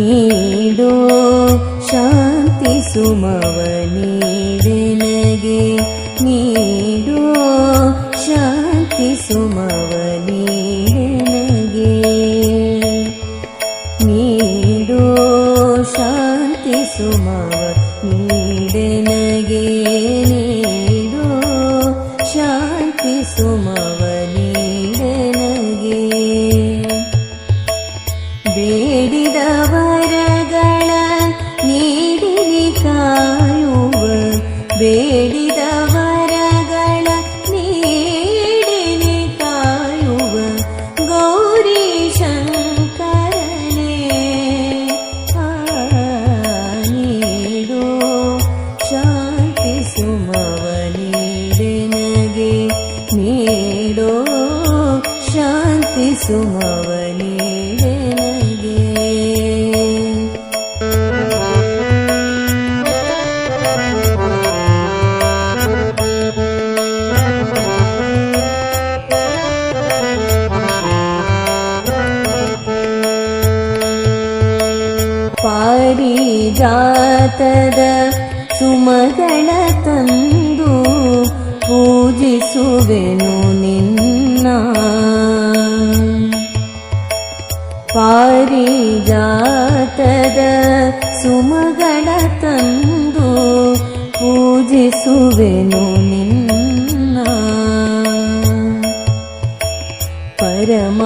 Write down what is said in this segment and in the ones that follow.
ನೀಡೋ, ಶಾಂತಿ ಸುಮವ ನೀಡೆನಗೆ ನೀಡು, ಶಾಂತಿ ಸುಮವ ನೀಡೆನಗೆ ನೀಡು, ಶಾಂತಿ ಸುಮವ ನೀಡೆನಗೆ ನೀಡು, ಶಾಂತಿ ಸುಮವ ನೀಡೆನಗೆ ಬೇಡಿದ ವರಗಳ ನೀಡಿರಿ ಕಾಯುವ ಗೌರಿ ಶಂಕರನೇ ಆ, ನೀಡೋ ಶಾಂತಿ ಸುಮವ ನೀಡೆನಗೆ ನೀಡೋ ಶಾಂತಿ ಸುಮವ ನೀಡೆನಗೆ ಪಾರಿಜಾತದ ಸುಮಗಳ ತಂದು ಪೂಜಿಸುವೆನು ನಿನ್ನ ಪಾರಿಜಾತದ ಸುಮಗಳ ತಂದು ಪೂಜಿಸುವೆನು ನಿನ್ನ ಪರಮಾತ್ಮನೇ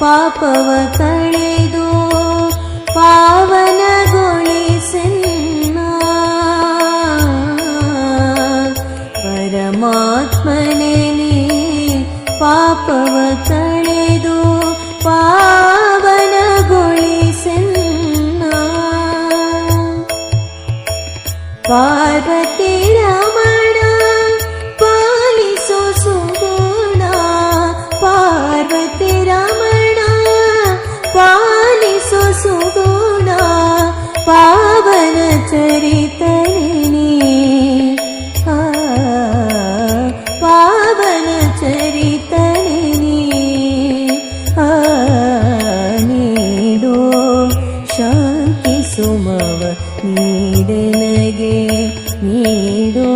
ಪಾಪವ ಕಳೆದು ಪಾವನಗೊಳಿಸನ್ನ. ಪರಮಾತ್ಮನೇ ಪಾಪವ ಕಳೆದು ಪಾವನಗೊಳಿಸನ್ನ. ಪಾರ್ವತಿ ನೀಡೋ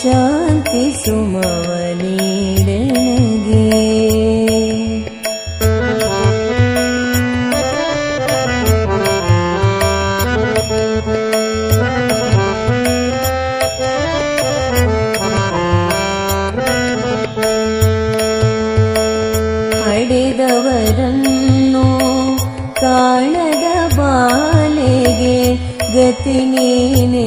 ಶಾಂತಿ ಸುಮವ ನೀಡೆನಗೆ ಹಡೆದವರನ್ನು ಕಾಣದ ಬಾಲೆಗೆ ಗತಿ ನೀನೆ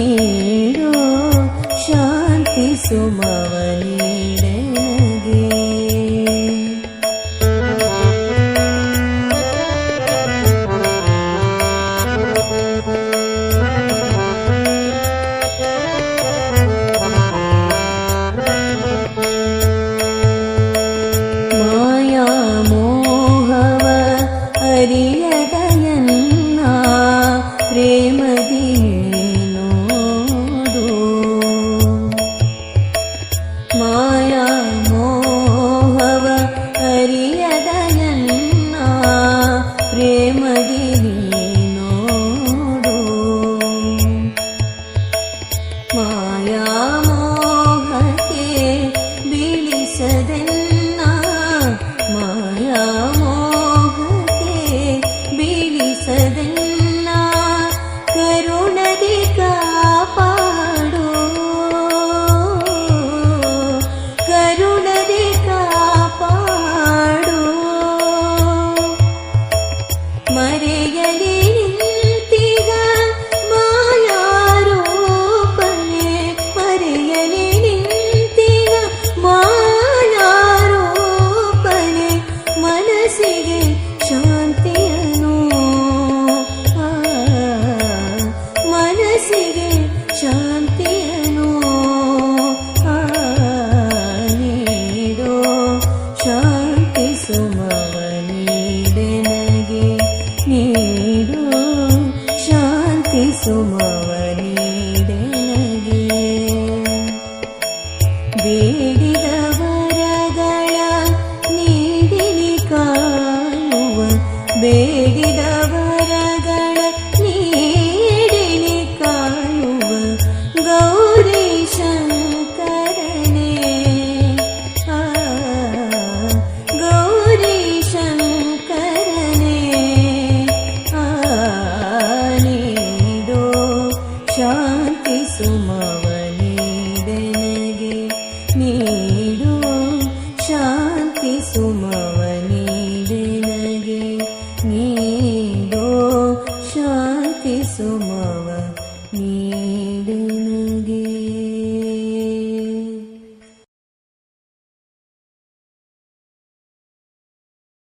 నీడో శాంతి సుమవని लक्ष्मी दो शान्ति